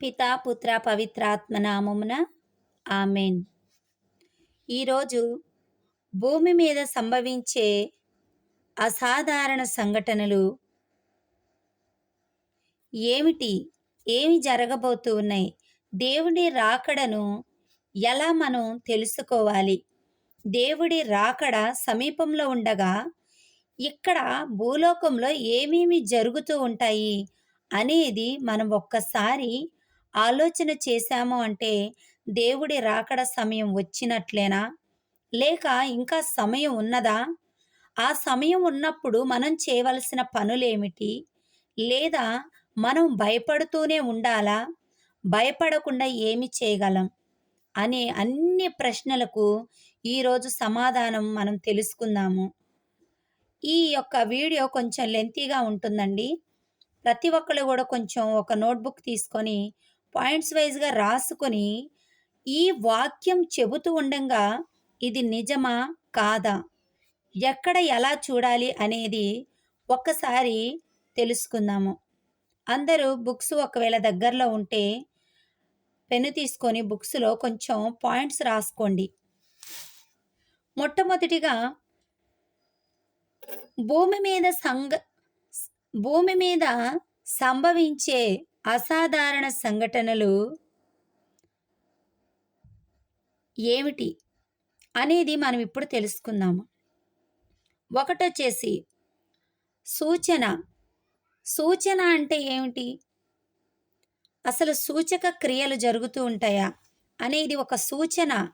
పితా పుత్ర పవిత్రాత్మ నామమున ఆమెన్. ఈరోజు భూమి మీద సంభవించే అసాధారణ సంఘటనలు ఏమిటి? ఏమి జరగబోతూ ఉన్నాయి? దేవుడి రాకడను ఎలా మనం తెలుసుకోవాలి? దేవుడి రాకడ సమీపంలో ఉండగా ఇక్కడ భూలోకంలో ఏమేమి జరుగుతూ ఉంటాయి అనేది మనం ఒక్కసారి ఆలోచన చేశాము అంటే దేవుడి రాకడ సమయం వచ్చినట్లేనా? లేక ఇంకా సమయం ఉన్నదా? ఆ సమయం ఉన్నప్పుడు మనం చేయవలసిన పనులేమిటి? లేదా మనం భయపడుతూనే ఉండాలా? భయపడకుండా ఏమి చేయగలం? అనే అన్ని ప్రశ్నలకు ఈరోజు సమాధానం మనం తెలుసుకుందాము. ఈ యొక్క వీడియో కొంచెం లెంతీగా ఉంటుందండి. ప్రతి ఒక్కరు కూడా కొంచెం ఒక నోట్బుక్ తీసుకొని పాయింట్స్ వైజ్గా రాసుకొని ఈ వాక్యం చెబుతూ ఉండగా ఇది నిజమా? కాదా? ఎక్కడ ఎలా చూడాలి అనేది ఒక్కసారి తెలుసుకుందాము. అందరూ బుక్స్ ఒకవేళ దగ్గరలో ఉంటే పెన్ను తీసుకొని బుక్స్లో కొంచెం పాయింట్స్ రాసుకోండి. మొట్టమొదటిగా భూమి మీద సంగ భూమి మీద సంభవించే అసాధారణ సంఘటనలు ఏమిటి అనేది మనం ఇప్పుడు తెలుసుకుందాము. ఒకటొచ్చేసి సూచన. సూచన అంటే ఏమిటి? అసలు సూచక క్రియలు జరుగుతూ ఉంటాయా? అనేది ఒక సూచన.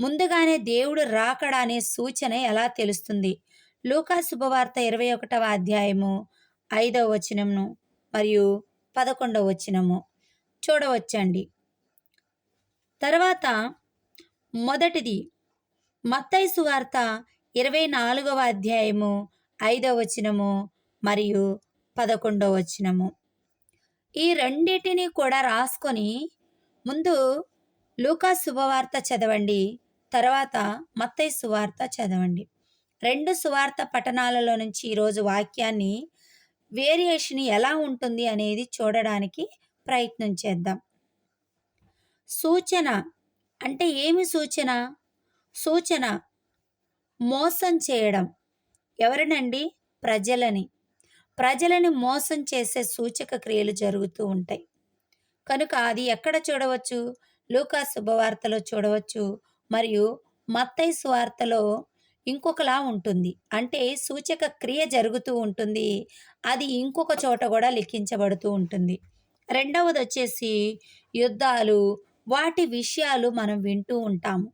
ముందుగానే దేవుడు రాకడా అనే సూచన ఎలా తెలుస్తుంది? లూకా శుభవార్త ఇరవై ఒకటవ అధ్యాయము ఐదవ వచనమును మరియు పదకొండవ వచనము. చూడవచ్చండి. తర్వాత మొదటిది మత్తై సువార్త ఇరవై నాలుగవ అధ్యాయము ఐదవ వచనము మరియు పదకొండవ వచనము. ఈ రెండింటిని కూడా రాసుకొని ముందు లూకా శుభవార్త చదవండి తర్వాత మత్తై సువార్త చదవండి. రెండు సువార్త పఠనాలలో నుంచి ఈరోజు వాక్యాన్ని వేరియేషన్ ఎలా ఉంటుంది అనేది చూడడానికి ప్రయత్నం చేద్దాం. సూచన అంటే ఏమి సూచన? సూచన మోసం చేయడం. ఎవరినండి? ప్రజలని. ప్రజలని మోసం చేసే సూచక క్రియలు జరుగుతూ ఉంటాయి. కనుక అది ఎక్కడ చూడవచ్చు? లూకా శుభవార్తలో చూడవచ్చు. మరియు మత్తై సువార్తలో ఇంకొకలా ఉంటుంది. అంటే సూచక క్రియ జరుగుతూ ఉంటుంది. అది ఇంకొక చోట కూడా లిఖించబడుతూ ఉంటుంది. రెండవది వచ్చేసి యుద్ధాలు. వాటి విషయాలు మనం వింటూ ఉంటాము.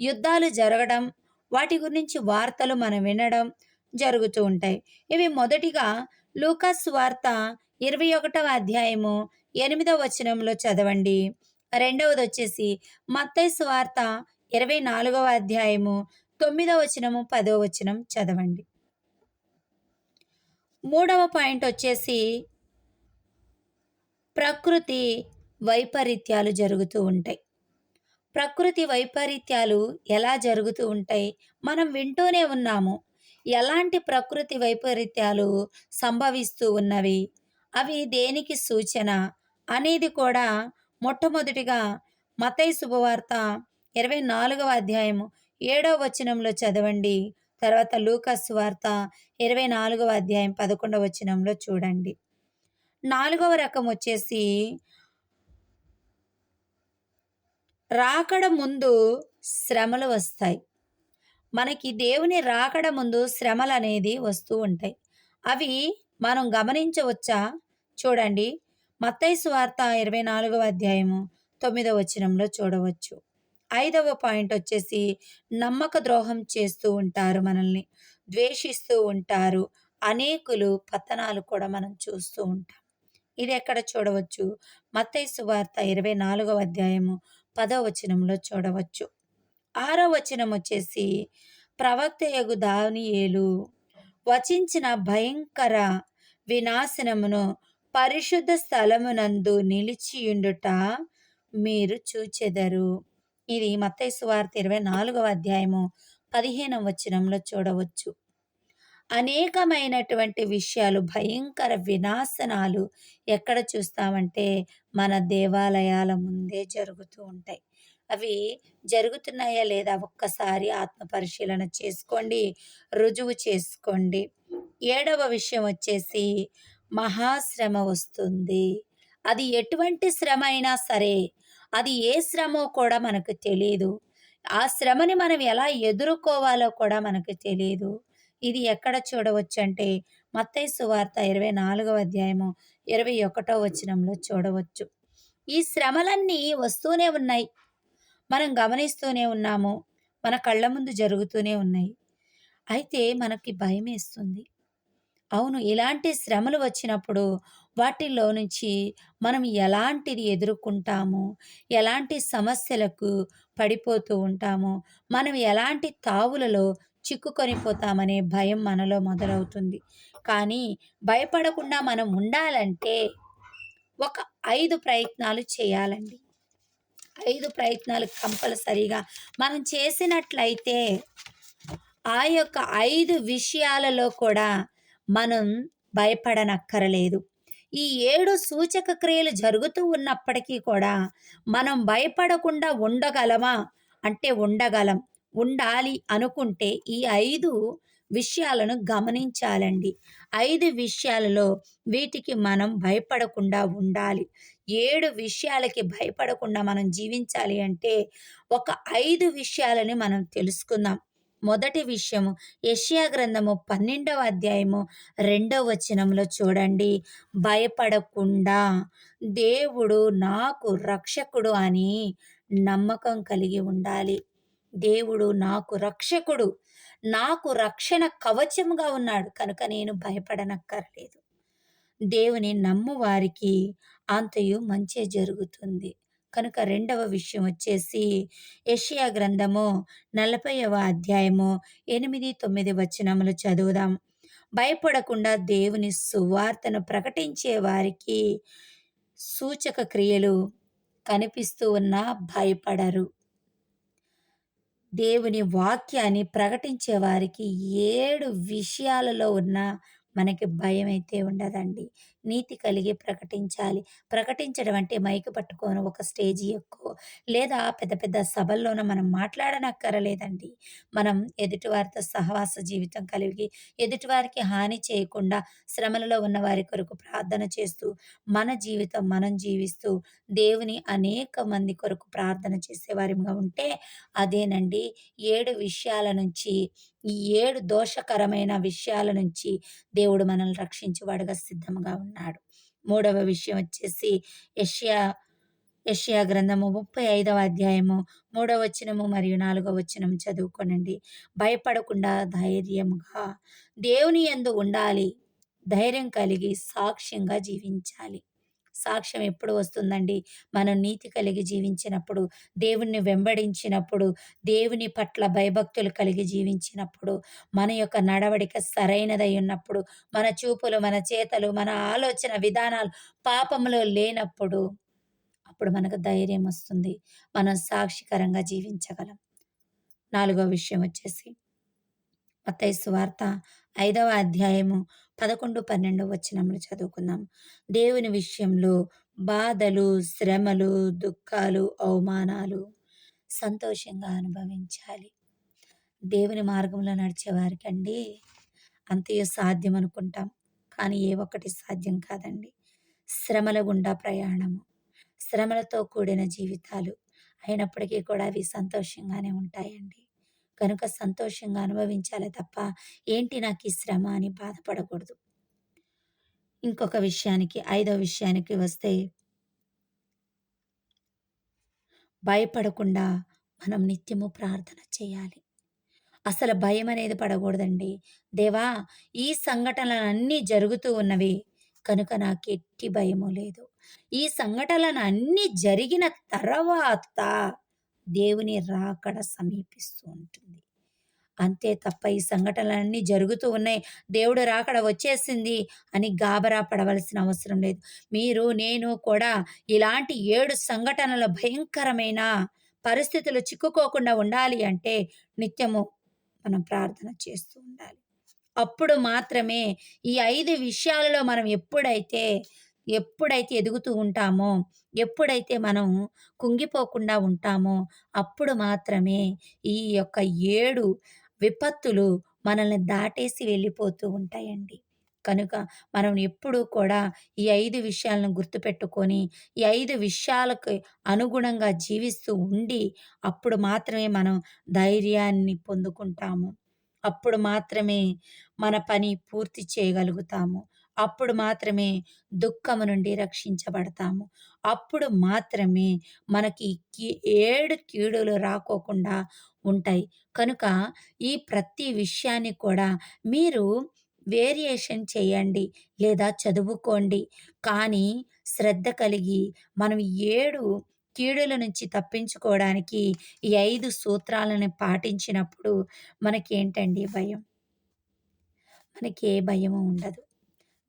యుద్ధాలు జరగడం వాటి గురించి వార్తలు మనం వినడం జరుగుతూ ఉంటాయి. ఇవి మొదటిగా లూకస్ వార్త ఇరవై ఒకటవ అధ్యాయము ఎనిమిదవ వచనంలో చదవండి. రెండవది వచ్చేసి మత్తైస్ వార్త ఇరవై నాలుగవ అధ్యాయము తొమ్మిదవ వచనము పదవ వచనం చదవండి. మూడవ పాయింట్ వచ్చేసి ప్రకృతి వైపరీత్యాలు జరుగుతూ ఉంటాయి. ప్రకృతి వైపరీత్యాలు ఎలా జరుగుతూ ఉంటాయి? మనం వింటూనే ఉన్నాము. ఎలాంటి ప్రకృతి వైపరీత్యాలు సంభవిస్తూ ఉన్నవి? అవి దేనికి సూచన? అనేది కూడా మొట్టమొదటిగా మతై శుభవార్త ఇరవై నాలుగవ అధ్యాయము ఏడవ వచనంలో చదవండి. తర్వాత లూకస్ వార్త ఇరవై నాలుగవ అధ్యాయం పదకొండవ వచనంలో చూడండి. నాలుగవ రకం వచ్చేసి రాకడ ముందు శ్రమలు వస్తాయి. మనకి దేవుని రాకడ ముందు శ్రమలు అనేది వస్తూ ఉంటాయి. అవి మనం గమనించవచ్చా? చూడండి. మత్తైసు వార్త ఇరవై నాలుగవ అధ్యాయము తొమ్మిదవ వచనంలో చూడవచ్చు. ఐదవ పాయింట్ వచ్చేసి నమ్మక ద్రోహం చేస్తూ ఉంటారు మనల్ని ద్వేషిస్తూ ఉంటారు. అనేకులు పతనాలు కూడా మనం చూస్తూ ఉంటాం. ఇది ఎక్కడ చూడవచ్చు? మత్తైసు వార్త ఇరవై నాలుగవ అధ్యాయము పదవ వచనంలో చూడవచ్చు. ఆరో వచనం వచ్చేసి ప్రవక్త యగు దానియేలు వచించిన భయంకర వినాశనమును పరిశుద్ధ స్థలమునందు నిలిచియుండుట మీరు చూచెదరు. ఇది మత్తైసు వార్త ఇరవై నాలుగవ అధ్యాయము పదిహేనవ వచనంలో చూడవచ్చు. అనేకమైనటువంటి విషయాలు భయంకర వినాశనాలు ఎక్కడ చూస్తామంటే మన దేవాలయాల ముందే జరుగుతూ ఉంటాయి. అవి జరుగుతున్నాయా లేదా ఒక్కసారి ఆత్మ పరిశీలన చేసుకోండి రుజువు చేసుకోండి. ఏడవ విషయం వచ్చేసి మహాశ్రమ వస్తుంది. అది ఎటువంటి శ్రమ అయినా సరే అది ఏ శ్రమో కూడా మనకు తెలియదు ఆ శ్రమని మనం ఎలా ఎదుర్కోవాలో కూడా మనకు తెలియదు ఇది ఎక్కడ చూడవచ్చు అంటే మత్తయి సువార్త ఇరవై నాలుగవ అధ్యాయము ఇరవై ఒకటో వచనంలో చూడవచ్చు. ఈ శ్రమలన్నీ వస్తూనే ఉన్నాయి. మనం గమనిస్తూనే ఉన్నాము. మన కళ్ళ ముందు జరుగుతూనే ఉన్నాయి. అయితే మనకి భయం వేస్తుంది అవును. ఇలాంటి శ్రమలు వచ్చినప్పుడు వాటిల్లో నుంచి మనం ఎలాంటిది ఎదుర్కొంటాము? ఎలాంటి సమస్యలకు పడిపోతూ ఉంటాము? మనం ఎలాంటి తావులలో చిక్కుకొని పోతామనే భయం మనలో మొదలవుతుంది. కానీ భయపడకుండా మనం ఉండాలంటే ఒక ఐదు ప్రయత్నాలు చేయాలండి. ఐదు ప్రయత్నాలు కంపల్సరీగా మనం చేసినట్లయితే ఆ యొక్క ఐదు విషయాలలో కూడా మనం భయపడనక్కరలేదు. ఈ ఏడు సూచక క్రియలు జరుగుతూ ఉన్నప్పటికీ కూడా మనం భయపడకుండా ఉండగలమా? అంటే ఉండగలం. ఉండాలి అనుకుంటే ఈ ఐదు విషయాలను గమనించాలండి. ఐదు విషయాలలో వీటికి మనం భయపడకుండా ఉండాలి. ఏడు విషయాలకి భయపడకుండా మనం జీవించాలి అంటే ఒక ఐదు విషయాలని మనం తెలుసుకుందాం. మొదటి విషయము యష్యా గ్రంథము పన్నెండవ అధ్యాయము రెండవ వచనంలో చూడండి. భయపడకుండా దేవుడు నాకు రక్షకుడు అని నమ్మకం కలిగి ఉండాలి. దేవుడు నాకు రక్షకుడు నాకు రక్షణ కవచంగా ఉన్నాడు. కనుక నేను భయపడనక్కర్లేదు. దేవుని నమ్ము వారికి అంతయు మంచి జరుగుతుంది. కనుక రెండవ విషయం వచ్చేసి యషియా గ్రంథము నలభైవ అధ్యాయము ఎనిమిది తొమ్మిది వచనములు చదువుదాం. భయపడకుండా దేవుని సువార్తను ప్రకటించే వారికి సూచక క్రియలు కనిపిస్తూ ఉన్నా భయపడరు. దేవుని వాక్యాన్ని ప్రకటించే వారికి ఏడు విషయాలలో ఉన్న మనకి భయం అయితే ఉండదండి. నీతి కలిగి ప్రకటించాలి. ప్రకటించడం అంటే మైకు పట్టుకొని ఒక స్టేజ్ ఎక్కువ లేదా పెద్ద పెద్ద సభల్లోనూ మనం మాట్లాడనక్కరలేదండి. మనం ఎదుటివారితో సహవాస జీవితం కలిగి ఎదుటివారికి హాని చేయకుండా శ్రమలలో ఉన్న వారి కొరకు ప్రార్థన చేస్తూ మన జీవితం మనం జీవిస్తూ దేవుని అనేక మంది కొరకు ప్రార్థన చేసేవారిగా ఉంటే అదేనండి. ఏడు విషయాల నుంచి ఈ ఏడు దోషకరమైన విషయాల నుంచి దేవుడు మనల్ని రక్షించేవాడుగా సిద్ధంగా ఉన్నాడు మూడవ విషయం వచ్చేసి యెషయా యష్యా గ్రంథము ముప్పై ఐదవ అధ్యాయము మూడవ వచనము మరియు నాలుగవ వచనం చదువుకోనండి. భయపడకుండా ధైర్యముగా దేవుని యందు ఉండాలి. ధైర్యం కలిగి సాక్ష్యంగా జీవించాలి. సాక్ష్యం ఎప్పుడు వస్తుందండి? మనం నీతి కలిగి జీవించినప్పుడు దేవుణ్ణి వెంబడించినప్పుడు దేవుని పట్ల భయభక్తులు కలిగి జీవించినప్పుడు మన యొక్క నడవడిక సరైనదై ఉన్నప్పుడు మన చూపులు మన చేతలు మన ఆలోచన విధానాలు పాపంలో లేనప్పుడు అప్పుడు మనకు ధైర్యం వస్తుంది. మనం సాక్షికరంగా జీవించగలం. నాలుగో విషయం వచ్చేసి మత్తయి వార్త ఐదవ అధ్యాయము పదకొండు పన్నెండు వచ్చినప్పుడు చదువుకుందాం. దేవుని విషయంలో బాధలు శ్రమలు దుఃఖాలు అవమానాలు సంతోషంగా అనుభవించాలి. దేవుని మార్గంలో నడిచేవారికి అండి అంతయో సాధ్యం అనుకుంటాం. కానీ ఏ ఒక్కటి సాధ్యం కాదండి. శ్రమల గుండా ప్రయాణము. శ్రమలతో కూడిన జీవితాలు అయినప్పటికీ కూడా అవి సంతోషంగానే ఉంటాయండి. కనుక సంతోషంగా అనుభవించాలి తప్ప ఏంటి నాకు ఈ శ్రమ అని బాధపడకూడదు. ఇంకొక విషయానికి ఐదో విషయానికి వస్తే భయపడకుండా మనం నిత్యము ప్రార్థన చేయాలి. అసలు భయం అనేది పడకూడదండి. దేవా ఈ సంఘటనలన్నీ జరుగుతూ ఉన్నవి కనుక నాకు ఎట్టి భయము లేదు. ఈ సంఘటనలు అన్నీ జరిగిన తర్వాత దేవుని రాకడ సమీపిస్తూ ఉంటుంది. అంతే తప్ప ఈ సంఘటనలన్నీ జరుగుతూ ఉన్నాయి. దేవుడు రాకడ వచ్చేసింది అని గాబరా పడవలసిన అవసరం లేదు. మీరు నేను కూడా ఇలాంటి ఏడు సంఘటనల భయంకరమైన పరిస్థితులు చిక్కుకోకుండా ఉండాలి అంటే నిత్యము మనం ప్రార్థన చేస్తూ ఉండాలి. అప్పుడు మాత్రమే ఈ ఐదు విషయాలలో మనం ఎప్పుడైతే, ఎప్పుడైతే ఎదుగుతూ ఉంటామో, ఎప్పుడైతే మనం కుంగిపోకుండా ఉంటామో, అప్పుడు మాత్రమే ఈ యొక్క ఏడు విపత్తులు మనల్ని దాటేసి వెళ్ళిపోతూ ఉంటాయండి. కనుక మనం ఎప్పుడూ కూడా ఈ ఐదు విషయాలను గుర్తుపెట్టుకొని, ఈ ఐదు విషయాలకు అనుగుణంగా జీవిస్తూ ఉండి, అప్పుడు మాత్రమే మనం ధైర్యాన్ని పొందుకుంటాము. అప్పుడు మాత్రమే మన పని పూర్తి చేయగలుగుతాము. అప్పుడు మాత్రమే దుఃఖము నుండి రక్షించబడతాము. అప్పుడు మాత్రమే మనకి ఏడు కీడులు రాకోకుండా ఉంటాయి. కనుక ఈ ప్రతి విషయాన్ని కూడా మీరు వేరియేషన్ చేయండి లేదా చదువుకోండి. కానీ శ్రద్ధ కలిగి మనం ఏడు కీడుల నుంచి తప్పించుకోవడానికి ఈ ఐదు సూత్రాలను పాటించినప్పుడు మనకేంటండి భయం? మనకి ఏ భయము ఉండదు.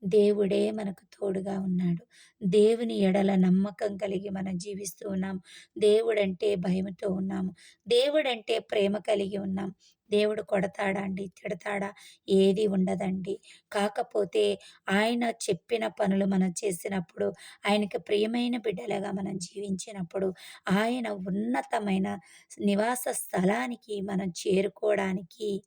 దేవుడే మనకు తోడుగా ఉన్నాడు. దేవుని ఎడల నమ్మకం కలిగి మనం జీవిస్తూ ఉన్నాం. దేవుడంటే భయముతో ఉన్నాము. దేవుడంటే ప్రేమ కలిగి ఉన్నాం. దేవుడు కొడతాడా అండి? తిడతాడా? ఏది ఉండదండి. కాకపోతే ఆయన చెప్పిన పనులు మనం చేసినప్పుడు, ఆయనకి ప్రియమైన బిడ్డలుగా మనం జీవించినప్పుడు, ఆయన ఉన్నతమైన నివాస స్థలానికి మనం చేరుకోవడానికి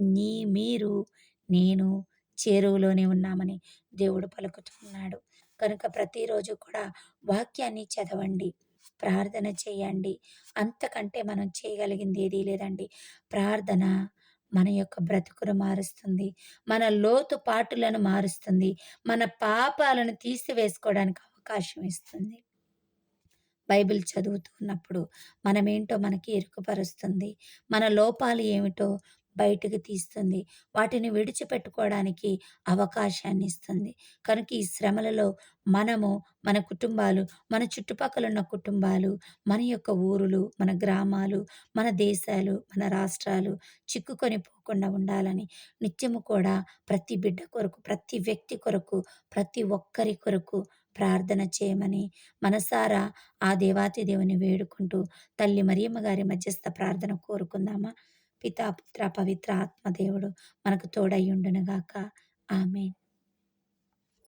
నీ మీరు, నేను చేరువలోనే ఉన్నామని దేవుడు పలుకుతున్నాడు. కనుక ప్రతిరోజు కూడా వాక్యాన్ని చదవండి. ప్రార్థన చేయండి. అంతకంటే మనం చేయగలిగింది ఏదీ లేదండి. ప్రార్థన మన యొక్క బ్రతుకును మారుస్తుంది. మన లోతు పాటులను మారుస్తుంది. మన పాపాలను తీసివేసుకోవడానికి అవకాశం ఇస్తుంది. బైబిల్ చదువుతున్నప్పుడు మనమేంటో మనకి ఇరుకుపరుస్తుంది మన లోపాలు ఏమిటో బయటకు తీస్తుంది. వాటిని విడిచిపెట్టుకోవడానికి అవకాశాన్ని ఇస్తుంది. కనుక ఈ శ్రమలలో మనము, మన కుటుంబాలు, మన చుట్టుపక్కల ఉన్న కుటుంబాలు, మన యొక్క ఊరులు, మన గ్రామాలు, మన దేశాలు, మన రాష్ట్రాలు చిక్కుకొని పోకుండా ఉండాలని నిత్యము కూడా ప్రతి బిడ్డ కొరకు, ప్రతి వ్యక్తి కొరకు, ప్రతి ఒక్కరి కొరకు ప్రార్థన చేయమని మనసారా ఆ దేవాతి దేవుని వేడుకుంటూ తల్లి మరియమ్మ గారి మధ్యస్థ ప్రార్థన కోరుకుందామా? పితాపుత్ర పవిత్ర ఆత్మ దేవుడు మనకు తోడయ్యుండునుగాక ఆమెన్ గాక.